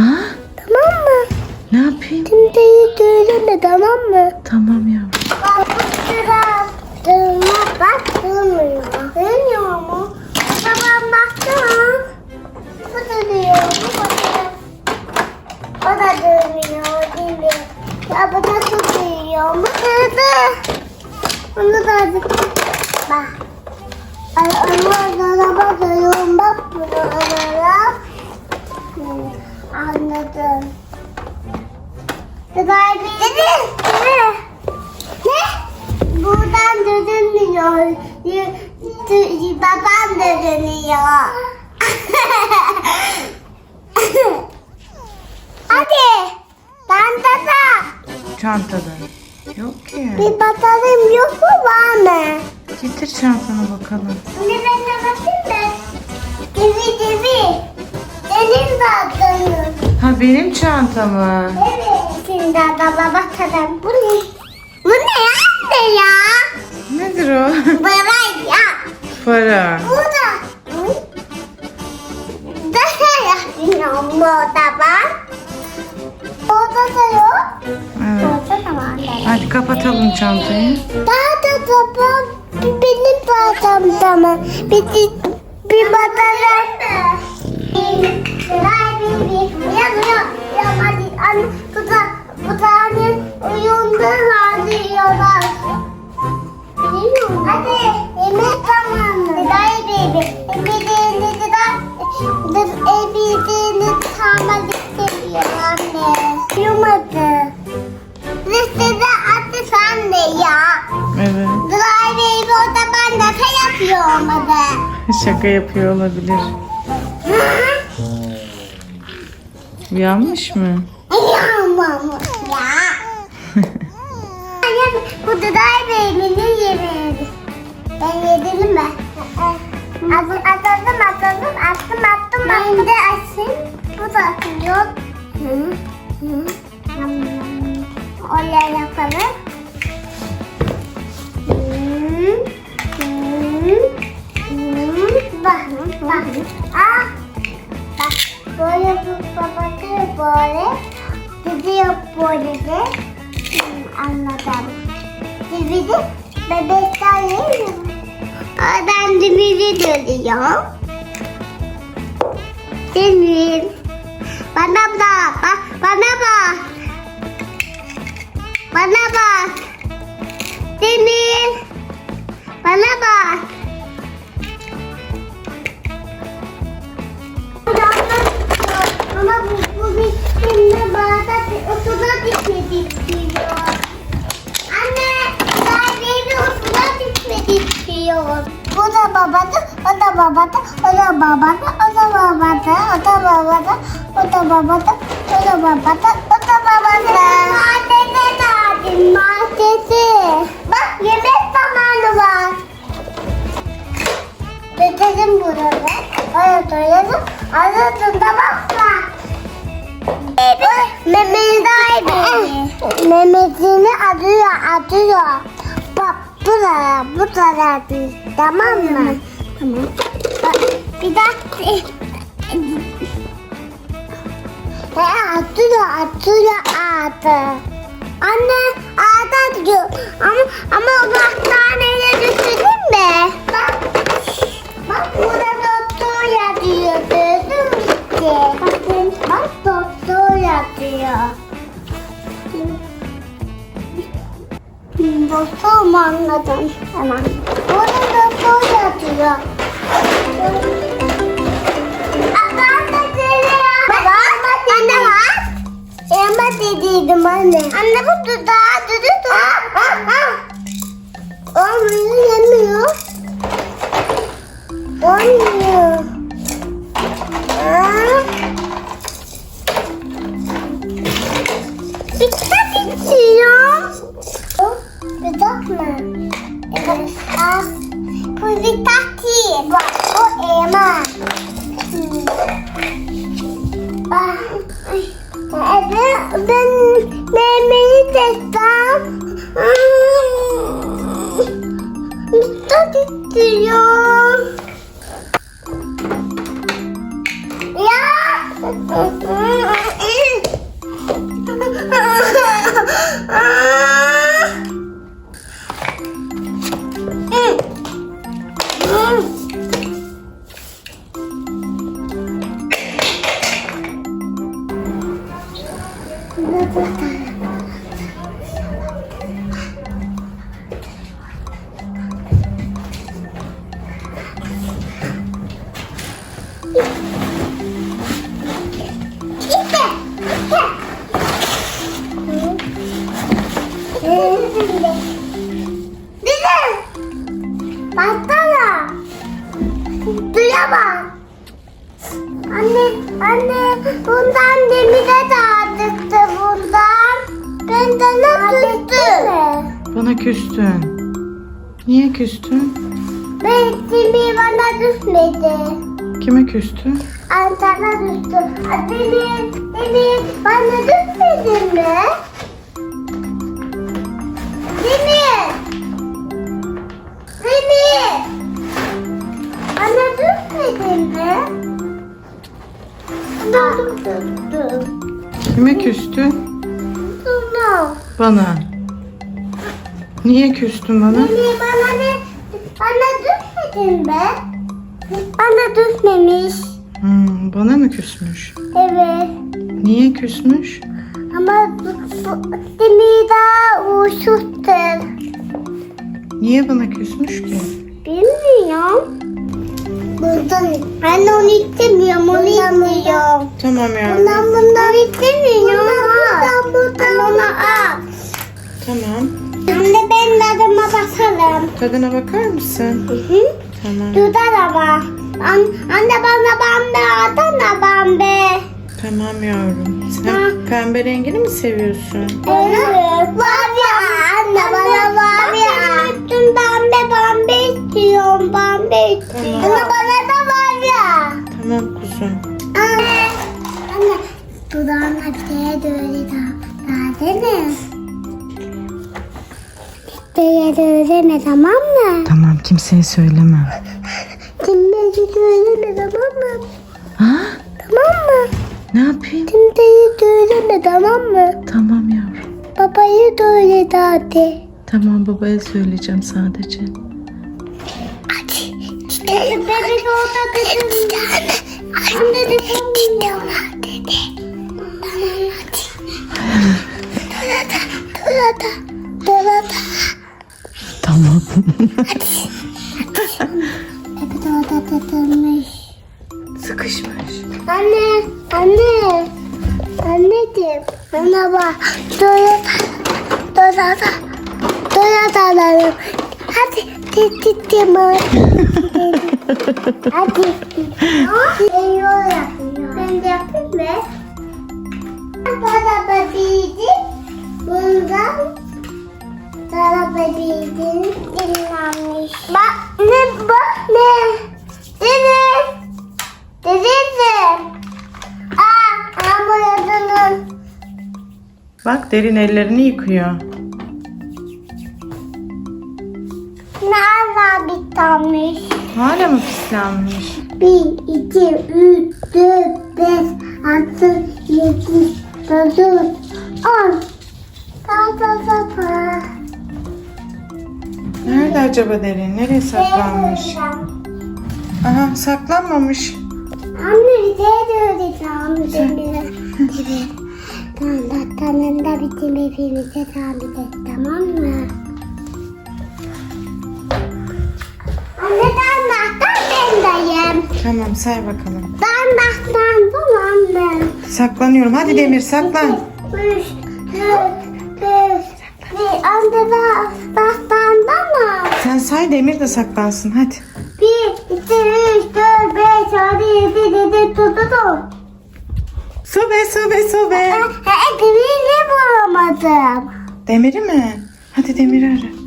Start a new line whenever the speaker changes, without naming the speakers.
Ha?
Tamam mı?
Ne yapayım?
Timdeyi söyleme tamam mı?
Tamam yavrum.
Bak bu sıra durma bak durmuyor. Durmuyor mu? Babam baksana. Bu. Bu duruyor. O da durmuyor değil mi? Ya bu da duruyor. Bu durdu. Onu da azıcık bak. Ay onlarla bakıyorum bak buralara. Hmm, Anladım. Gıday Dedi. Ne? Ne? Buradan dönülmüyor. Da dönüyor. Hadi. Çantada.
Çantada. Yok ki.
Bir bakalım yok mu var mı?
Getir çantanı bakalım.
Bakalım.
Benim çantamı.
Evet. Şimdi adama bakalım. Bu ne? Bu ne anne ya?
Nedir o?
Bana ya.
Para.
Bu da. Daha yapmıyorum bu da bak. Orada da yok.
Evet.
Orada da var.
Hadi kapatalım çantayı.
Daha da da bak. Benim badamda mı? Bir, bir badamda mı? Uyan uyan. Uyan hadi. Anne bu da bu da anne uyundu ağlıyorlar. Hadi yemek zamanı. De tamam istiyor anne. Uyumadı. Listede attı sen de ya.
Evet.
Dry baby o da ben de yapıyor olmadı.
Şaka yapıyor olabilir. Uyanmış mı?
Böyle gidiyor böyle de. Anladım. Dibidi bebekler yiyor. Aa, Ben dibidi dönüyorum. Demir. Bana bak, bak, bana bak. Bana bak. Demir. Bana bak. Ama bu, babada, o da babada, o da babada, o da babada, o da babada, o da babada. Madede derdim, madede. Bak yemek zamanı var. Getirdim buraları. Oraya doyalım. Arasında bakma. Mehmet'i Mehmet'ini arıyor, arıyor. Bak buraya, bu tarafa. Tamam mı? Tamam. Bir dakika. E, atıyor, atıyor, atı. Anne, ağda atıyor. Ama, ama battaniye düşürdün mü? Bak, bak burada doktor yatıyor. Gördün mü işte? Bakın, bak doktor yatıyor. Doktor mu anladın? Tamam. Burada doktor yatıyor. Anne. Anne bu dudağı dudu dudağı. Olmuyor yemiyor. Olmuyor. Aa. Bir kitap. Bir kitap mı? Evet. Bu bir değil. Bak o elma. Hmm. Ah. Evet, ben desem çok istiyorum. Ya. Mm-hmm. Baksana. Duyamam. Anne, anne bundan demire dağıtıktı bundan. Ben de küstüm.
Bana küstün. Niye küstün?
Ben demir bana düşmedi.
Kime küstün?
Antana. Aa, Demir, demir bana düşmedi mi? Demir. Demir. Bana düşmedi mi? Bana düştü.
Kime küstün?
Sonra.
Bana. Niye küstün bana?
Demir bana ne? Bana düşmedin mi? Bana düşmemiş.
Hmm, bana mı küsmüş?
Evet.
Niye küsmüş?
Ama demir daha uğursuzdur.
Niye bana küsmüş ki?
Bilmiyorum. Buradan. Ben onu istemiyorum, onu istiyorum.
Tamam ya.
Bundan bundan istemiyorum. Bundan bundan onu al.
Tamam.
Şimdi ben adıma basalım.
Tadına bakar mısın?
Hı hı.
Tamam.
Dudar ama. An, anne bana bambe adana bambe.
Tamam yavrum. Sen pembe rengini mi seviyorsun?
Evet. Var ya. Anne bana var ya. Benim üstüm bambe bambe istiyorum. Bambe istiyorum.
Tamam.
Anne bana da var ya.
Tamam kuzum.
Anne. Anne. Dudağına şeye de öyle daha. Daha değil mi? Öyle mi tamam mı?
Tamam kimseye söyleme.
Öyle mi tamam mı?
Ha?
Tamam mı?
Ne yapayım?
Öyle mi tamam mı?
Tamam yavrum.
Babayı da öyle de.
Tamam babaya söyleyeceğim sadece.
Hadi. İşte bebek orada dedim. Anne de sanmıyor. dedi. Tamam hadi. Dolada, dolada, dolada.
Tamam.
Bebek orada tutulmuş.
Sıkışmış.
Anne, anne. Anneciğim, bana bak. Dolada, dolada, dolada alalım. Hadi, tittim Hadi. Ben yol yapıyorum. Ben de yapayım mı? Bana babiydi. Bundan Dalabildiğini bilmemiş. Bak ne bak ne. Dede. Dede de. Aa hamurladınız.
Bak derin ellerini yıkıyor.
Nerede bitmiş?
Hala mı pislenmiş?
1, 2, 3, 4, 5, 6, 7, 8,
9, acaba derin? Nereye saklanmış? Aha saklanmamış.
Anne bir de öğreteceğim demire. Evet. Tamam, tanında bizim hepimize tahmin et tamam mı? Anne ben naktan bendeyim.
Tamam say bakalım.
Ben naktan dolandım.
Saklanıyorum. Hadi Demir saklan.
Üç, dört, beş. Baktanda mı?
Sen say Demir de saklansın hadi.
Bir, iki, üç, dört, beş, altı, yedi, yedi, tut, tut, tut.
Sobe sobe sobe.
Demir'i bulamadım.
Demir'i mi? Hadi Demir'i ara.